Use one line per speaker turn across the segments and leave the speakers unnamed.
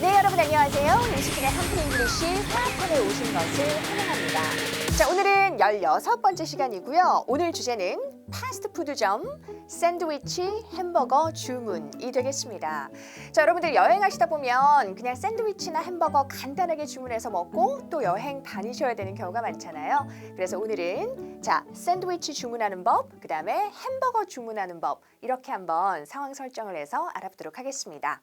네, 여러분 안녕하세요. 이시kin의 한푼 잉글리시 화학판에 오신 것을 환영합니다. 자, 오늘은 16번째 시간이고요. 오늘 주제는 패스트푸드점 샌드위치 햄버거 주문이 되겠습니다. 자, 여러분들 여행하시다 보면 그냥 샌드위치나 햄버거 간단하게 주문해서 먹고 또 여행 다니셔야 되는 경우가 많잖아요. 그래서 오늘은 자, 샌드위치 주문하는 법, 그 다음에 햄버거 주문하는 법 이렇게 한번 상황 설정을 해서 알아보도록 하겠습니다.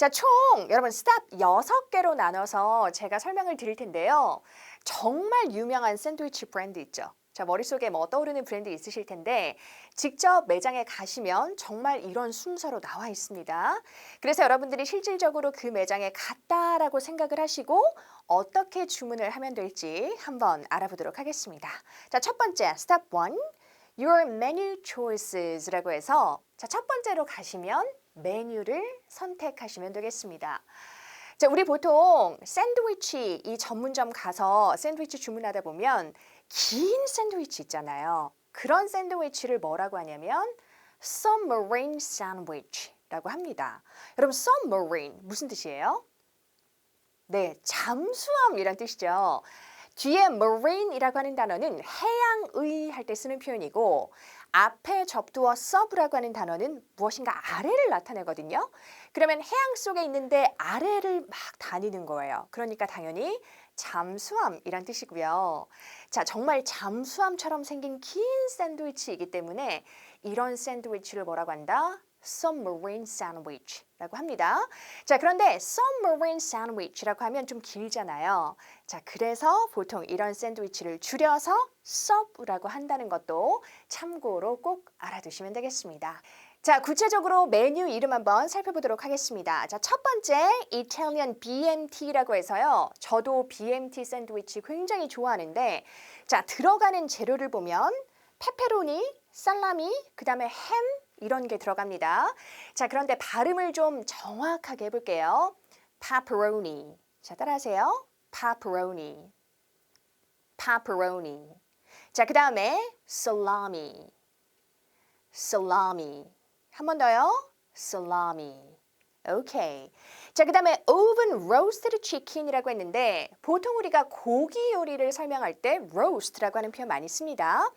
자, 총 여러분 스탑 6개로 나눠서 제가 설명을 드릴 텐데요. 정말 유명한 샌드위치 브랜드 있죠. 자, 머릿속에 뭐 떠오르는 브랜드 있으실 텐데 직접 매장에 가시면 정말 이런 순서로 나와 있습니다. 그래서 여러분들이 실질적으로 그 매장에 갔다라고 생각을 하시고 어떻게 주문을 하면 될지 한번 알아보도록 하겠습니다. 자, 첫 번째 스탑 1 Your menu choices라고 해서 자, 첫 번째로 가시면 메뉴를 선택하시면 되겠습니다. 자, 우리 보통 샌드위치 이 전문점 가서 샌드위치 주문하다 보면 긴 샌드위치 있잖아요. 그런 샌드위치를 뭐라고 하냐면 submarine sandwich라고 합니다. 여러분 submarine 무슨 뜻이에요? 네, 잠수함이란 뜻이죠. 뒤에 marine이라고 하는 단어는 해양의 할 때 쓰는 표현이고 앞에 접두어 sub라고 하는 단어는 무엇인가 아래를 나타내거든요. 그러면 해양 속에 있는데 아래를 막 다니는 거예요. 그러니까 당연히 잠수함이란 뜻이고요. 자, 정말 잠수함처럼 생긴 긴 샌드위치이기 때문에 이런 샌드위치를 뭐라고 한다? Submarine sandwich라고 합니다. 자, 그런데 submarine sandwich라고 하면 좀 길잖아요. 자, 그래서 보통 이런 샌드위치를 줄여서 sub라고 한다는 것도 참고로 꼭 알아두시면 되겠습니다. 자, 구체적으로 메뉴 이름 한번 살펴보도록 하겠습니다. 자, 첫 번째 Italian BMT라고 해서요. 저도 BMT 샌드위치 굉장히 좋아하는데 자, 들어가는 재료를 보면 페페로니, 살라미, 그다음에 햄 이런 게 들어갑니다. 자, 그런데 발음을 좀 정확하게 해볼게요. pepperoni. 자, 따라하세요. pepperoni. pepperoni. 자, 그 다음에 salami. salami. 한 번 더요. salami. 오케이. 자, 그 다음에 oven roasted chicken이라고 했는데 보통 우리가 고기 요리를 설명할 때 roast라고 하는 표현 많이 씁니다.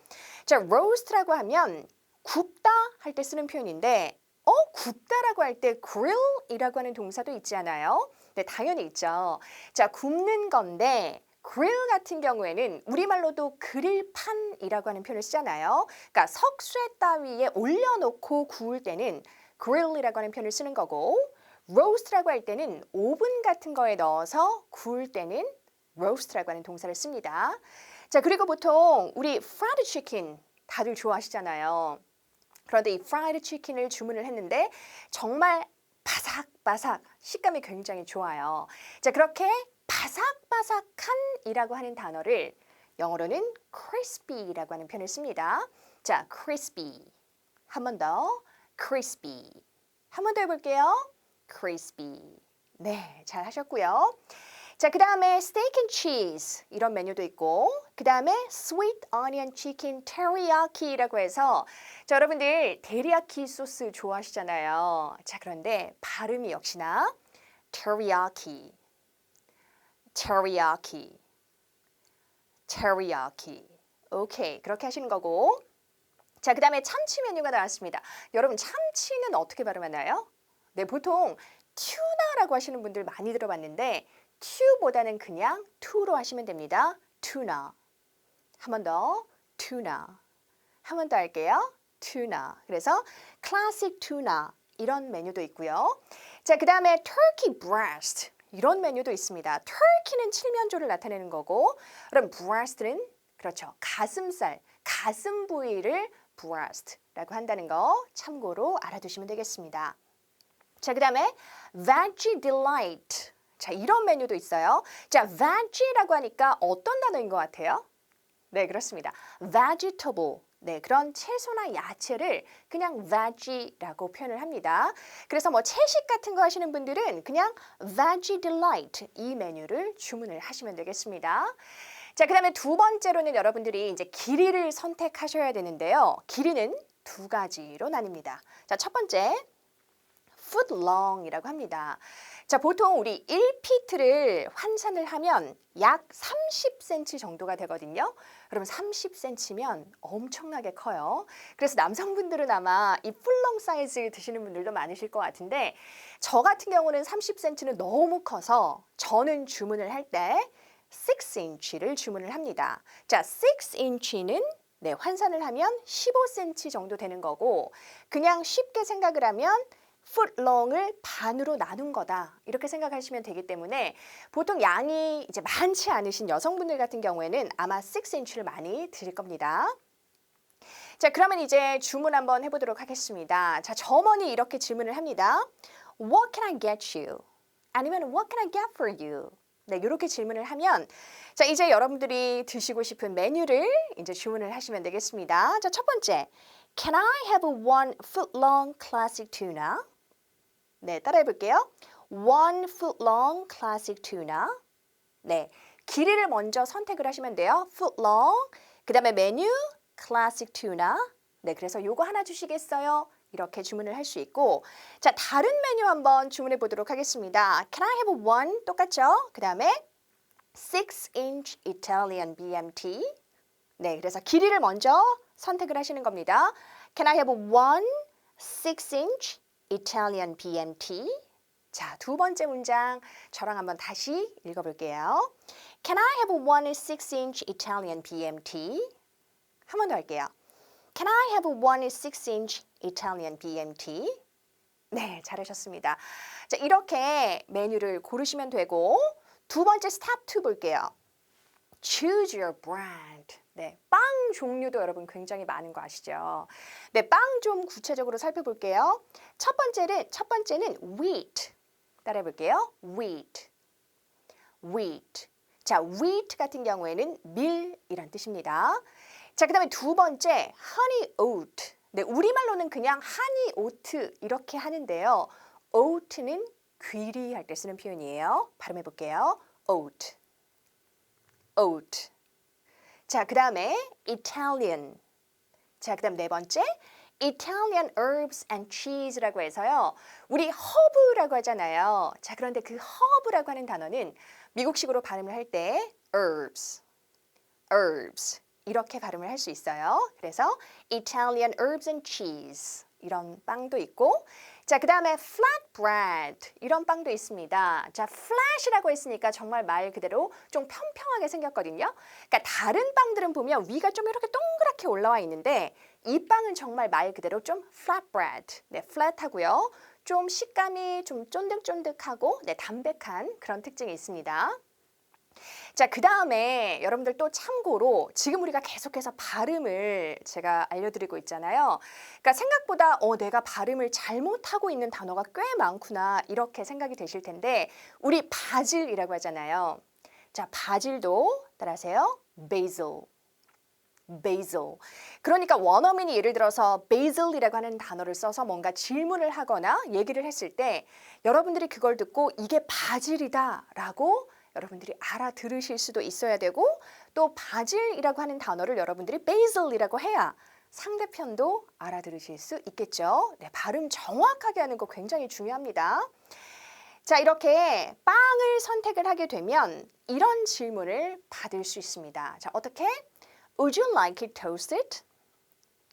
자, roast라고 하면 굽다 할 때 쓰는 표현인데 어 굽다라고 할 때 grill이라고 하는 동사도 있지 않아요? 네, 당연히 있죠. 자, 굽는 건데 grill 같은 경우에는 우리말로도 그릴판이라고 하는 표현을 쓰잖아요. 그러니까 석쇠 따위에 올려놓고 구울 때는 grill이라고 하는 표현을 쓰는 거고 roast라고 할 때는 오븐 같은 거에 넣어서 구울 때는 roast라고 하는 동사를 씁니다. 자, 그리고 보통 우리 fried chicken 다들 좋아하시잖아요. 그런데 이 프라이드 치킨을 주문을 했는데 정말 바삭바삭 식감이 굉장히 좋아요. 자, 그렇게 바삭바삭한이라고 하는 단어를 영어로는 crispy라고 하는 표현을 씁니다. 자, crispy. 한 번 더. crispy. 한 번 더 해볼게요. crispy. 네, 잘 하셨고요. 자, 그 다음에 스테이크 앤 치즈 이런 메뉴도 있고 그 다음에 sweet onion chicken teriyaki,라고 해서 자, 여러분들 데리야키 소스 좋아하시잖아요. 자, 그런데 발음이 역시나 teriyaki, teriyaki, teriyaki. 오케이, 그렇게 하시는 거고 자, 그 다음에 참치 메뉴가 나왔습니다. 여러분 참치는 어떻게 발음하나요? 네, 보통 튜나라고 하시는 분들 많이 들어봤는데 튜보다는 그냥 투로 하시면 됩니다. 투나. 한번 더. 투나. 한번 더 할게요. 투나. 그래서 클래식 투나 이런 메뉴도 있고요. 자, 그다음에 turkey breast 이런 메뉴도 있습니다. turkey는 칠면조를 나타내는 거고 그럼 breast는 그렇죠. 가슴살, 가슴 부위를 breast라고 한다는 거 참고로 알아두시면 되겠습니다. 자, 그다음에 veggie delight 자, 이런 메뉴도 있어요. 자, veggie라고 하니까 어떤 단어인 것 같아요? 네, 그렇습니다. vegetable. 네, 그런 채소나 야채를 그냥 veggie라고 표현을 합니다. 그래서 뭐 채식 같은 거 하시는 분들은 그냥 veggie delight 이 메뉴를 주문을 하시면 되겠습니다. 자, 그다음에 두 번째로는 여러분들이 이제 길이를 선택하셔야 되는데요. 길이는 두 가지로 나뉩니다. 자, 첫 번째 foot long이라고 합니다. 자, 보통 우리 1피트를 환산을 하면 약 30cm 정도가 되거든요. 그럼 30cm면 엄청나게 커요. 그래서 남성분들은 아마 이 풀롱 사이즈 드시는 분들도 많으실 것 같은데 저 같은 경우는 30cm는 너무 커서 저는 주문을 할 때 6인치를 주문을 합니다. 자, 6인치는 네, 환산을 하면 15cm 정도 되는 거고 그냥 쉽게 생각을 하면 footlong을 반으로 나눈 거다 이렇게 생각하시면 되기 때문에 보통 양이 이제 많지 않으신 여성분들 같은 경우에는 아마 6인치를 많이 드릴 겁니다. 자, 그러면 이제 주문 한번 해보도록 하겠습니다. 자, 점원이 이렇게 질문을 합니다. What can I get you? 아니면 What can I get for you? 네, 이렇게 질문을 하면 자, 이제 여러분들이 드시고 싶은 메뉴를 이제 주문을 하시면 되겠습니다. 자, 첫 번째. Can I have one foot long classic tuna? 네, 따라해 볼게요. One foot long classic tuna. 네, 길이를 먼저 선택을 하시면 돼요. foot long. 그 다음에 메뉴 classic tuna. 네, 그래서 요거 하나 주시겠어요? 이렇게 주문을 할 수 있고 자, 다른 메뉴 한번 주문해 보도록 하겠습니다. Can I have one? 똑같죠? 그 다음에 6-inch Italian BMT. 네, 그래서 길이를 먼저 선택을 하시는 겁니다. Can I have one 6-inch Italian BMT? 자, 두 번째 문장 저랑 한번 다시 읽어볼게요. Can I have one 6-inch Italian BMT? 한 번 더 할게요. Can I have one 6-inch Italian BMT? 네, 잘하셨습니다. 자, 이렇게 메뉴를 고르시면 되고 두 번째 step 2 볼게요. Choose your brand. 네, 빵 종류도 여러분 굉장히 많은 거 아시죠? 네, 빵 좀 구체적으로 살펴볼게요. 첫 번째는 첫 번째는 wheat. 따라해 볼게요. wheat. wheat. 자, wheat 같은 경우에는 밀이란 뜻입니다. 자, 그다음에 두 번째 honey oat. 네, 우리말로는 그냥 honey oat 이렇게 하는데요. oat는 귀리 할 때 쓰는 표현이에요. 발음해 볼게요. oat. oat. 자, 그 다음에 Italian. 자, 그 다음 네 번째 Italian herbs and cheese라고 해서요. 우리 허브라고 하잖아요. 자, 그런데 그 허브라고 하는 단어는 미국식으로 발음을 할 때 herbs. herbs. 이렇게 발음을 할 수 있어요. 그래서 Italian herbs and cheese. 이런 빵도 있고 자, 그 다음에 flatbread 이런 빵도 있습니다. 자, flat이라고 했으니까 정말 말 그대로 좀 평평하게 생겼거든요. 그러니까 다른 빵들은 보면 위가 좀 이렇게 동그랗게 올라와 있는데 이 빵은 정말 말 그대로 좀 flatbread. 네, flat하고요. 좀 식감이 좀 쫀득쫀득하고 네, 담백한 그런 특징이 있습니다. 자, 그 다음에 여러분들 또 참고로 지금 우리가 계속해서 발음을 제가 알려드리고 있잖아요. 그러니까 생각보다 어, 내가 발음을 잘못하고 있는 단어가 꽤 많구나 이렇게 생각이 되실 텐데 우리 바질이라고 하잖아요. 자, 바질도 따라하세요. basil. basil. 그러니까 원어민이 예를 들어서 basil이라고 하는 단어를 써서 뭔가 질문을 하거나 얘기를 했을 때 여러분들이 그걸 듣고 이게 바질이다라고 여러분들이 알아들으실 수도 있어야 되고 또 바질이라고 하는 단어를 여러분들이 basil이라고 해야 상대편도 알아들으실 수 있겠죠. 네, 발음 정확하게 하는 거 굉장히 중요합니다. 자, 이렇게 빵을 선택을 하게 되면 이런 질문을 받을 수 있습니다. 자, 어떻게? Would you like it toasted?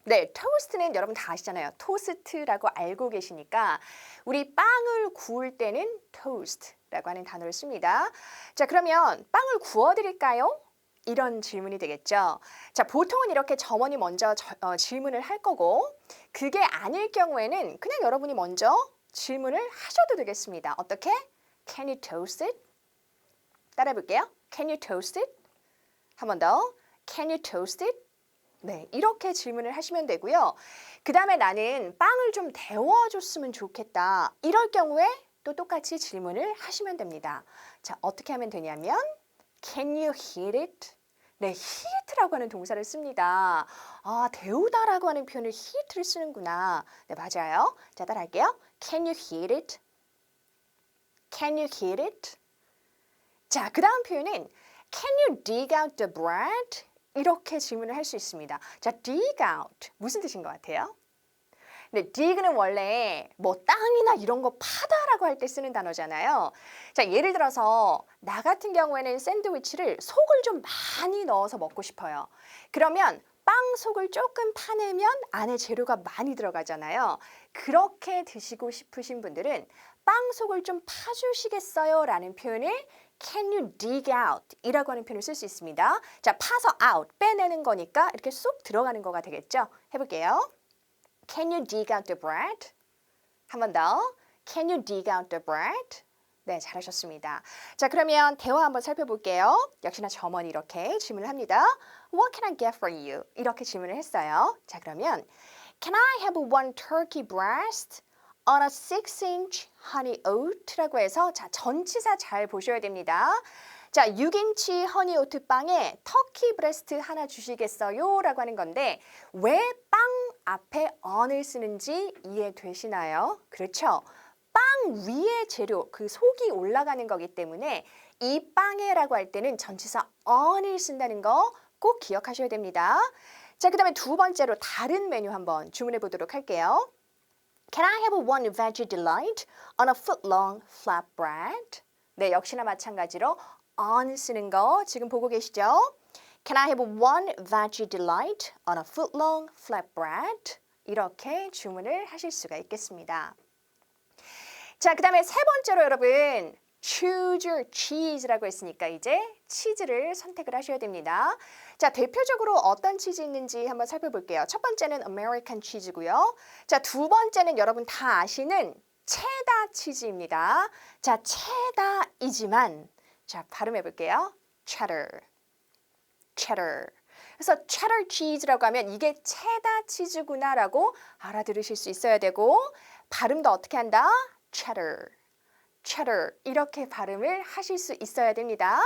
네, 토스트는 여러분 다 아시잖아요. 토스트라고 알고 계시니까 우리 빵을 구울 때는 toast 라고 하는 단어를 씁니다. 자, 그러면 빵을 구워 드릴까요? 이런 질문이 되겠죠. 자, 보통은 이렇게 점원이 먼저 저, 어, 질문을 할 거고 그게 아닐 경우에는 그냥 여러분이 먼저 질문을 하셔도 되겠습니다. 어떻게? Can you toast it? 따라해 볼게요. Can you toast it? 한 번 더. Can you toast it? 네, 이렇게 질문을 하시면 되고요. 그 다음에 나는 빵을 좀 데워줬으면 좋겠다. 이럴 경우에 또 똑같이 질문을 하시면 됩니다. 자, 어떻게 하면 되냐면 Can you heat it? 네, heat라고 하는 동사를 씁니다. 아, 데우다라고 하는 표현을 heat를 쓰는구나. 네, 맞아요. 자, 따라할게요. Can you heat it? Can you heat it? 자, 그 다음 표현은 Can you dig out the bread? 이렇게 질문을 할 수 있습니다. 자, dig out 무슨 뜻인 것 같아요? 근데 dig는 원래 뭐 땅이나 이런 거 파다라고 할 때 쓰는 단어잖아요. 자, 예를 들어서 나 같은 경우에는 샌드위치를 속을 좀 많이 넣어서 먹고 싶어요. 그러면 빵 속을 조금 파내면 안에 재료가 많이 들어가잖아요. 그렇게 드시고 싶으신 분들은 빵 속을 좀 파주시겠어요? 라는 표현을 can you dig out 이라고 하는 표현을 쓸 수 있습니다. 자, 파서 out, 빼내는 거니까 이렇게 쏙 들어가는 거가 되겠죠? 해볼게요. Can you dig out the bread? 한 번 더. Can you dig out the bread? 네, 잘하셨습니다. 자, 그러면 대화 한번 살펴볼게요. 역시나 점원이 이렇게 질문을 합니다. What can I get for you? 이렇게 질문을 했어요. 자, 그러면 Can I have one turkey breast on a 6-inch honey oat라고 해서 자, 전치사 잘 보셔야 됩니다. 자, 6인치 허니 오트 빵에 터키 브레스트 하나 주시겠어요? 라고 하는 건데 왜 빵 앞에 on을 쓰는지 이해되시나요? 그렇죠. 빵 위에 재료, 그 속이 올라가는 거기 때문에 이 빵에라고 할 때는 전치사 on을 쓴다는 거 꼭 기억하셔야 됩니다. 자, 그 다음에 두 번째로 다른 메뉴 한번 주문해 보도록 할게요. Can I have one veggie delight on a foot long flatbread? 네, 역시나 마찬가지로 on 쓰는 거 지금 보고 계시죠? Can I have one veggie delight on a foot long flatbread? 이렇게 주문을 하실 수가 있겠습니다. 자, 그 다음에 세 번째로 여러분 choose your cheese라고 했으니까 이제 치즈를 선택을 하셔야 됩니다. 자, 대표적으로 어떤 치즈 있는지 한번 살펴볼게요. 첫 번째는 아메리칸 치즈고요. 자, 두 번째는 여러분 다 아시는 체다 치즈입니다. 자, 체다이지만 자, 발음해 볼게요. cheddar. Cheddar. 그래서 cheddar cheese라고 하면 이게 체다 치즈구나라고 알아들으실 수 있어야 되고 발음도 어떻게 한다? cheddar. cheddar 이렇게 발음을 하실 수 있어야 됩니다.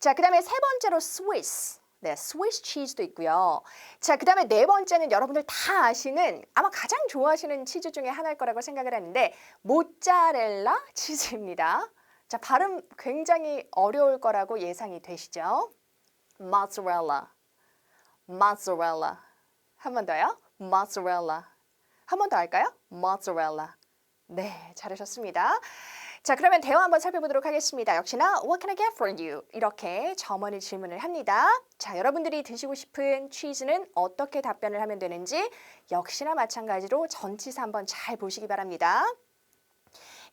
자, 그다음에 세 번째로 Swiss. 네, 스위스 치즈도 있고요. 자, 그다음에 네 번째는 여러분들 다 아시는 아마 가장 좋아하시는 치즈 중에 하나일 거라고 생각을 하는데 모짜렐라 치즈입니다. 자, 발음 굉장히 어려울 거라고 예상이 되시죠? Mozzarella. mozzarella. 한 번 더요. mozzarella. 한 번 더 할까요? mozzarella. 네, 잘하셨습니다. 자, 그러면 대화 한번 살펴보도록 하겠습니다. 역시나 What can I get for you? 이렇게 점원이 질문을 합니다. 자, 여러분들이 드시고 싶은 치즈는 어떻게 답변을 하면 되는지 역시나 마찬가지로 전치사 한번 잘 보시기 바랍니다.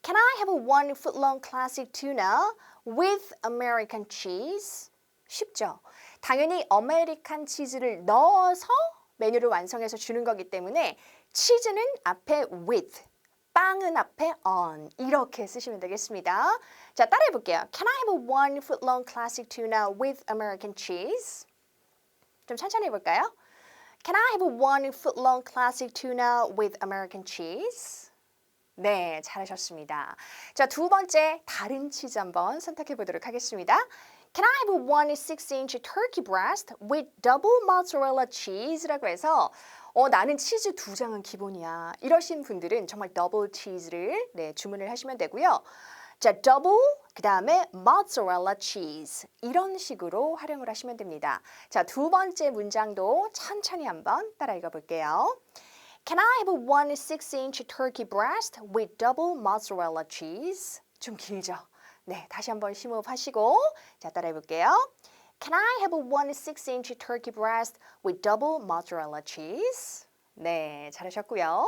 Can I have a one foot long classic tuna with American cheese? 쉽죠? 당연히 아메리칸 치즈를 넣어서 메뉴를 완성해서 주는 거기 때문에 치즈는 앞에 with, 빵은 앞에 on 이렇게 쓰시면 되겠습니다. 자, 따라해 볼게요. Can I have a one foot long classic tuna with American cheese? 좀 천천히 해 볼까요? Can I have a one foot long classic tuna with American cheese? 네, 잘하셨습니다. 자, 두 번째 다른 치즈 한번 선택해 보도록 하겠습니다. Can I have one six inch turkey breast with double mozzarella cheese라고 해서 어, 나는 치즈 두 장은 기본이야. 이러신 분들은 정말 더블 치즈를 네, 주문을 하시면 되고요. 자, 더블 그 다음에 mozzarella cheese 이런 식으로 활용을 하시면 됩니다. 자, 두 번째 문장도 천천히 한번 따라 읽어 볼게요. Can I have one six inch turkey breast with double mozzarella cheese? 좀 길죠? 네, 다시 한번 심호흡하시고 자 따라해 볼게요. Can I have one six inch turkey breast with double mozzarella cheese? 네, 잘하셨고요.